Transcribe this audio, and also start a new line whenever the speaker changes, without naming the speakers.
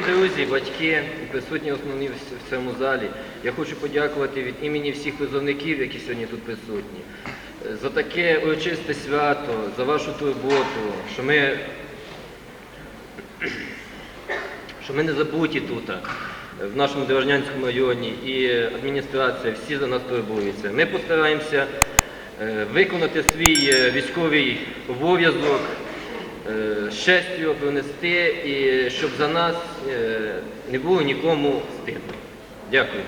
друзі, батьки і присутні основні в цьому залі, я хочу подякувати від імені всіх призовників, які сьогодні тут присутні, за таке урочисте свято, за вашу турботу, що ми, що ми не забуті тут, в нашому Дорожнянському районі, і адміністрація, всі за нас турбуються. Ми постараємося е, виконати свій е, військовий обов'язок, е, його пронести і щоб за нас е, не було нікому стидно. Дякую.